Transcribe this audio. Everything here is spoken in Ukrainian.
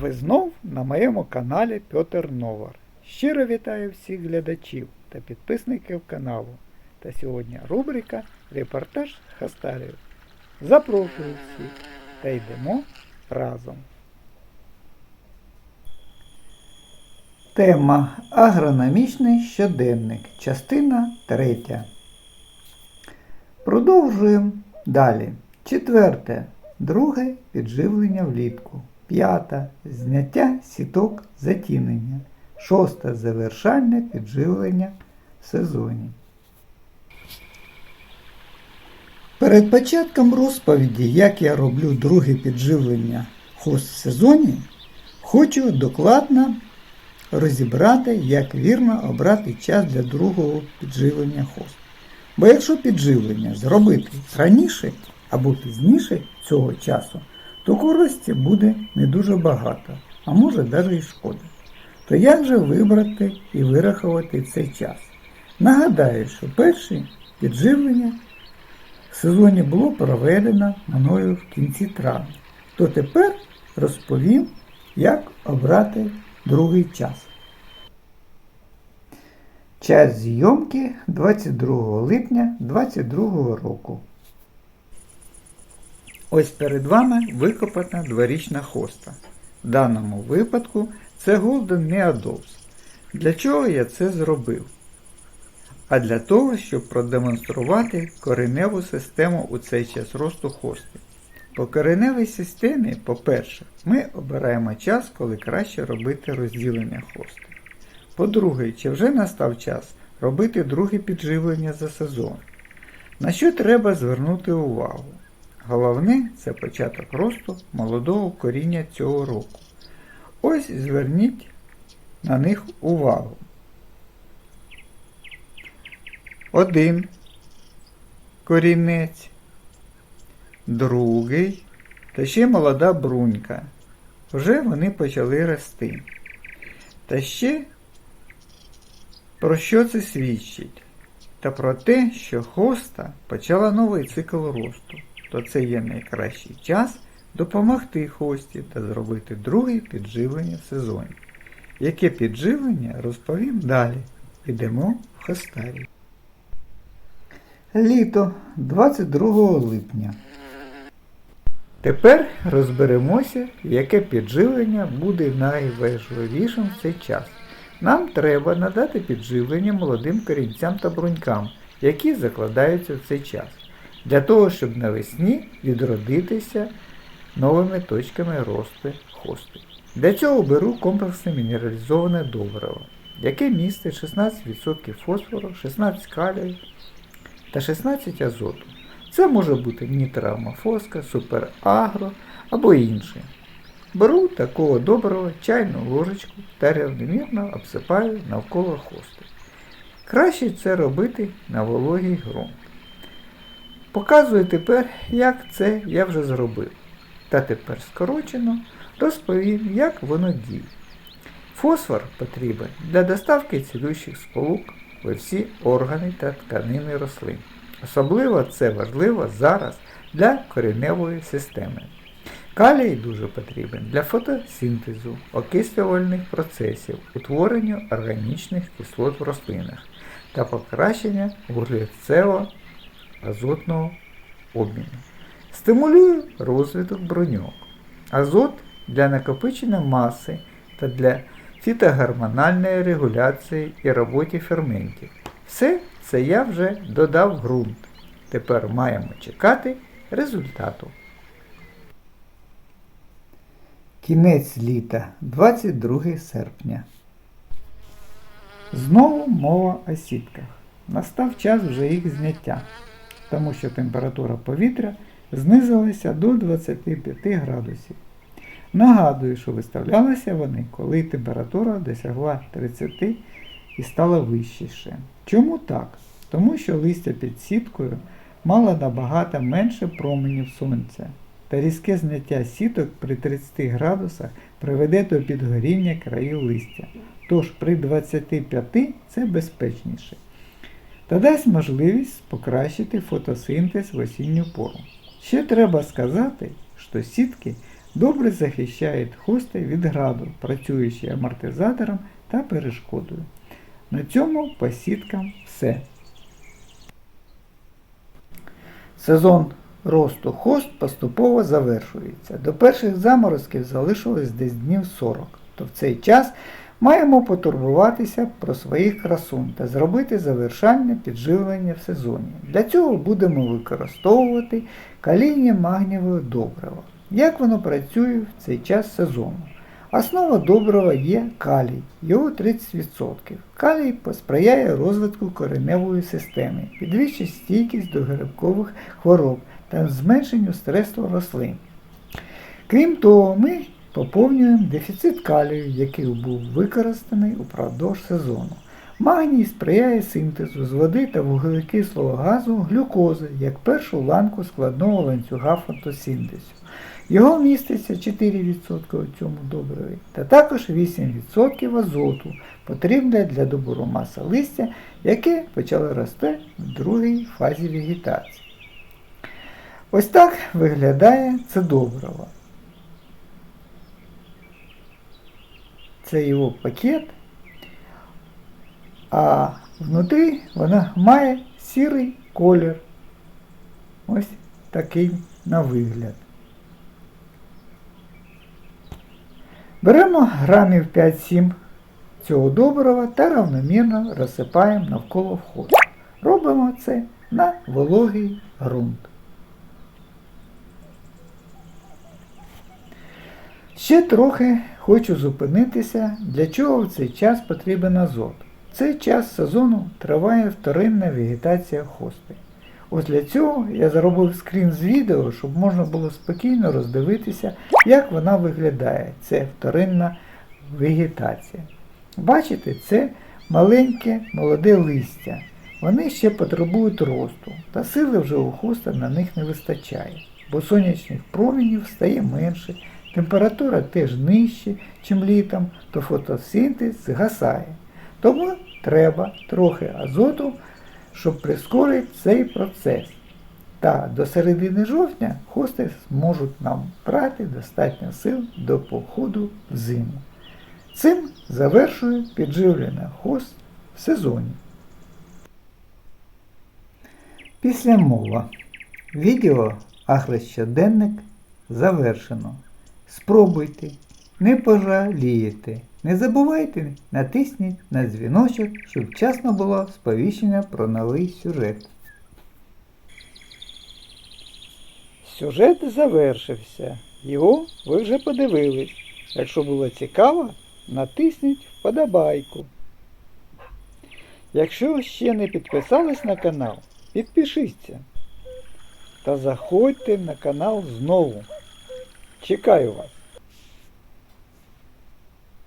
Ви знов на моєму каналі Петр Новар. Щиро вітаю всіх глядачів та підписників каналу. Та сьогодні рубрика Репортаж Хастарів. Запрошую всіх та йдемо разом. Тема Агрономічний щоденник. Частина 3. Продовжуємо далі. Четверте. Друге підживлення влітку. П'ята. Зняття сіток затінення. Шосте. Завершальне підживлення в сезоні. Перед початком розповіді, як я роблю друге підживлення хост в сезоні, хочу докладно розібрати, як вірно обрати час для другого підживлення хост. Бо якщо підживлення зробити раніше або пізніше цього часу, то користі буде не дуже багато, а може навіть і шкода. То як же вибрати і вирахувати цей час? Нагадаю, що перше підживлення в сезоні було проведено мною в кінці травня. То тепер розповім, як обрати другий час. Час зйомки 22 липня 2022 року. Ось перед вами викопана дворічна хоста. В даному випадку це Golden Meadows. Для чого я це зробив? А для того, щоб продемонструвати кореневу систему у цей час росту хости. По кореневій системі, по-перше, ми обираємо час, коли краще робити розділення хости. По-друге, чи вже настав час робити друге підживлення за сезон? На що треба звернути увагу? Головне це початок росту молодого коріння цього року. Ось зверніть на них увагу. Один корінець, другий та ще молода брунька. Вже вони почали рости. Та ще про що це свідчить? Та про те, що хоста почала новий цикл росту, то це є найкращий час допомогти хості та зробити друге підживлення в сезоні. Яке підживлення розповім далі. Йдемо в хостарі. Літо 22 липня. Тепер розберемося, яке підживлення буде найважливішим в цей час. Нам треба надати підживлення молодим корінцям та брунькам, які закладаються в цей час, для того, щоб навесні відродитися новими точками росту хости. Для цього беру комплексне мінералізоване добриво, яке містить 16% фосфору, 16 калію та 16 азоту. Це може бути нітрамофоска, суперагро або інше. Беру такого доброго чайну ложечку та рівномірно обсипаю навколо хости. Краще це робити на вологий ґрунт. Показую тепер, як це я вже зробив. Та тепер скорочено розповім, як воно діє. Фосфор потрібен для доставки цілющих сполук во всі органи та тканини рослин. Особливо це важливо зараз для кореневої системи. Калій дуже потрібен для фотосинтезу, окислювальних процесів, утворення органічних кислот в рослинах та покращення вуглецево-азотного обміну. Стимулює розвиток бруньок. Азот для накопичення маси та для фітогормональної регуляції і роботи ферментів. Все це я вже додав ґрунт. Тепер маємо чекати результату. Кінець літа 22 серпня. Знову мова о сітках. Настав час вже їх зняття, тому що температура повітря знизилася до 25 градусів. Нагадую, що виставлялися вони, коли температура досягла 30 і стала вищіше. Чому так? Тому що листя під сіткою мало набагато менше променів сонця, та різке зняття сіток при 30 градусах приведе до підгоріння країв листя. Тож при 25 це безпечніше. Та дасть можливість покращити фотосинтез в осінню пору. Ще треба сказати, що сітки добре захищають хости від граду, працюючи амортизатором та перешкодою. На цьому по сіткам все. Сезон росту хост поступово завершується. До перших заморозків залишилось десь днів 40, то в цей час маємо потурбуватися про своїх красун та зробити завершальне підживлення в сезоні. Для цього будемо використовувати калійне магнієве добриво. Як воно працює в цей час сезону? Основа добрива є калій, його 30%. Калій посприяє розвитку кореневої системи, підвищить стійкість до грибкових хвороб та зменшенню стресу рослин. Крім того, ми поповнюємо дефіцит калію, який був використаний упродовж сезону. Магній сприяє синтезу з води та вуглекислого газу глюкози як першу ланку складного ланцюга фотосинтезу. Його міститься 4% у цьому добриві, та також 8% азоту, потрібне для добору маси листя, яке почало рости в другій фазі вегетації. Ось так виглядає це добриво. Це його пакет, а внутрі вона має сірий колір. Ось такий на вигляд. Беремо грамів 5-7 цього добрива та равномірно розсипаємо навколо входу. Робимо це на вологий ґрунт. Ще трохи хочу зупинитися, для чого в цей час потрібен азот. Цей час сезону триває вторинна вегетація хости. Ось для цього я зробив скрін з відео, щоб можна було спокійно роздивитися, як вона виглядає. Це вторинна вегетація. Бачите, це маленьке молоде листя. Вони ще потребують росту, та сили вже у хоста на них не вистачає, бо сонячних промінів стає менше, температура теж нижче, чим літом, то фотосинтез згасає. Тому треба трохи азоту щоб прискорити цей процес. Та до середини жовтня хости зможуть нам брати достатньо сил до походу в зиму. Цим завершую підживлення хост в сезоні. Після мова. Відео Ахрещоденник завершено. Спробуйте, не пожалієте. Не забувайте натисніть на дзвіночок, щоб вчасно було сповіщення про новий сюжет. Сюжет завершився. Його ви вже подивились. Якщо було цікаво, натисніть вподобайку. Якщо ще не підписались на канал, підпишіться. Та заходьте на канал знову. Чекаю вас.